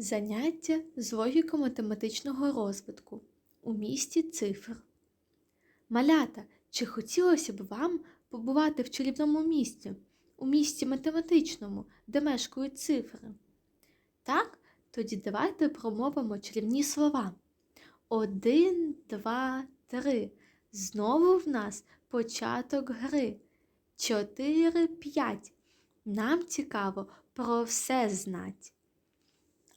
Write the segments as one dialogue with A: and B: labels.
A: Заняття з логіко-математичного розвитку у місті цифр. Малята, чи хотілося б вам побувати в чарівному місті, у місті математичному, де мешкають цифри? Так, тоді давайте промовимо чарівні слова. Один, два, три. Знову в нас початок гри. Чотири, п'ять. Нам цікаво про все знать.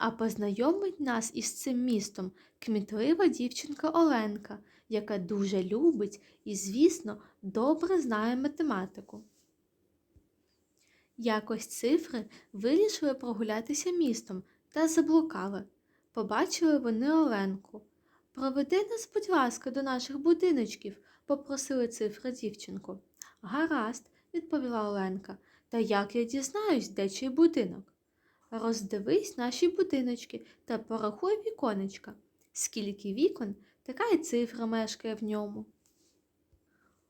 A: А познайомить нас із цим містом кмітлива дівчинка Оленка, яка дуже любить і, звісно, добре знає математику. Якось цифри вирішили прогулятися містом та заблукали. Побачили вони Оленку. Проведи нас, будь ласка, до наших будиночків, попросили цифри дівчинку. Гаразд, відповіла Оленка. Та як я дізнаюсь, де чий будинок? Роздивись наші будиночки та порахуй віконечка. Скільки вікон, така й цифра мешкає в ньому.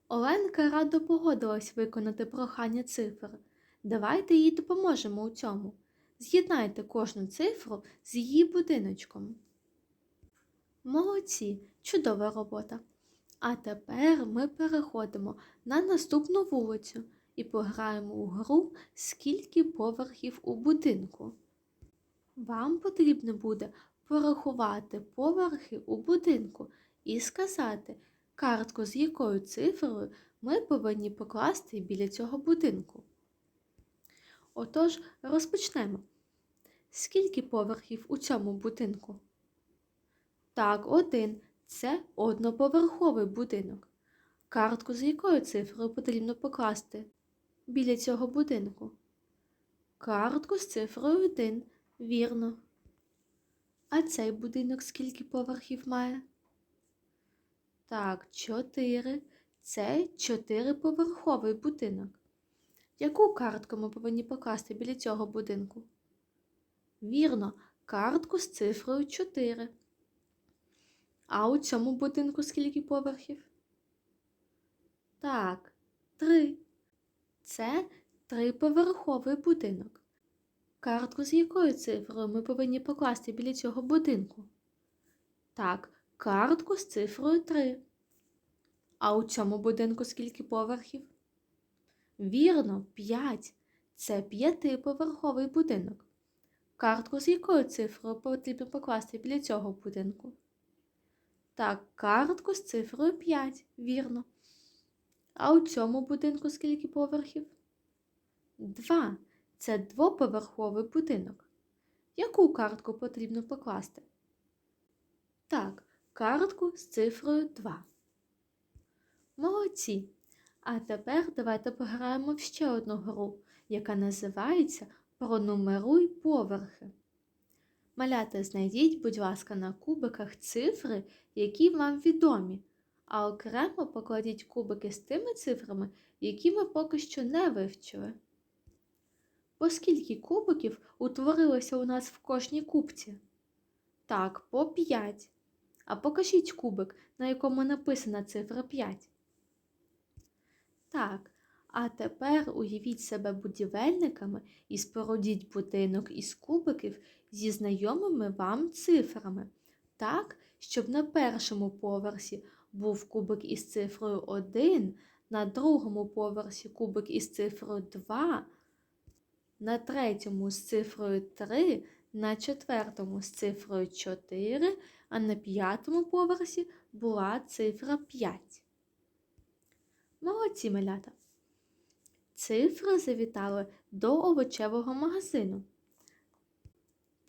A: Оленка радо погодилась виконати прохання цифр. Давайте їй допоможемо у цьому. З'єднайте кожну цифру з її будиночком. Молодці, чудова робота. А тепер ми переходимо на наступну вулицю і пограємо у гру скільки поверхів у будинку. Вам потрібно буде порахувати поверхи у будинку і сказати картку, з якою цифрою ми повинні покласти біля цього будинку. Отож, розпочнемо. Скільки поверхів у цьому будинку? Так, один. Це одноповерховий будинок. Картку, з якою цифрою потрібно покласти біля цього будинку. Картку з цифрою 1. Вірно. А цей будинок скільки поверхів має? Так, 4. Це чотириповерховий будинок. Яку картку ми повинні покласти біля цього будинку? Вірно, картку з цифрою 4. А у цьому будинку скільки поверхів? Так, 3. Це триповерховий будинок. Картку з якою цифрою ми повинні покласти біля цього будинку? Так, картку з цифрою 3. А у цьому будинку скільки поверхів? Вірно, 5. Це п'ятиповерховий будинок. Картку з якою цифрою потрібно покласти біля цього будинку? Так, картку з цифрою 5, вірно. А у цьому будинку скільки поверхів? Два. Це двоповерховий будинок. Яку картку потрібно покласти? Так, картку з цифрою 2. Молодці. А тепер давайте пограємо в ще одну гру, яка називається Пронумеруй поверхи. Малята, знайдіть, будь ласка, на кубиках цифри, які вам відомі, а окремо покладіть кубики з тими цифрами, які ми поки що не вивчили. По скільки кубиків утворилося у нас в кожній кубці? Так, по 5. А покажіть кубик, на якому написана цифра 5. Так, а тепер уявіть себе будівельниками і спорудіть будинок із кубиків зі знайомими вам цифрами, так, щоб на першому поверсі був кубик із цифрою 1, на другому поверсі кубик із цифрою 2, на третьому з цифрою 3, на четвертому з цифрою 4, а на п'ятому поверсі була цифра 5. Молодці малята. Цифри завітали до овочевого магазину.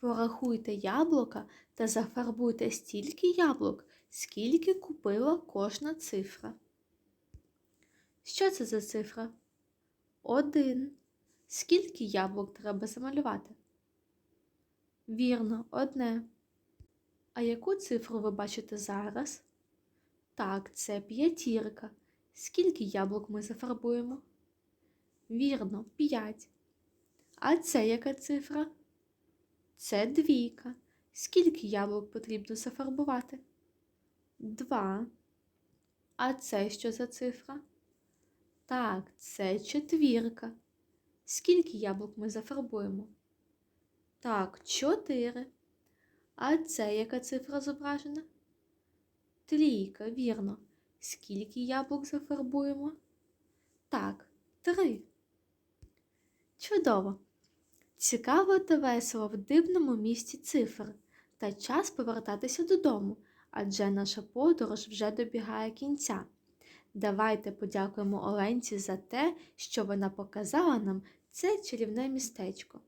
A: Порахуйте яблука та зафарбуйте стільки яблук, скільки купила кожна цифра. Що це за цифра? Один. Скільки яблук треба замалювати? Вірно, одне. А яку цифру ви бачите зараз? Так, це п'ятірка. Скільки яблук ми зафарбуємо? Вірно, п'ять. А це яка цифра? Це двійка. Скільки яблук потрібно зафарбувати? Два. А це що за цифра? Так, це четвірка. Скільки яблук ми зафарбуємо? Так, чотири. А це яка цифра зображена? Трійка, вірно. Скільки яблук зафарбуємо? Так, три. Чудово. Цікаво та весело в дивному місті цифр. Та час повертатися додому, адже наша подорож вже добігає кінця. Давайте подякуємо Оленці за те, що вона показала нам це чарівне містечко.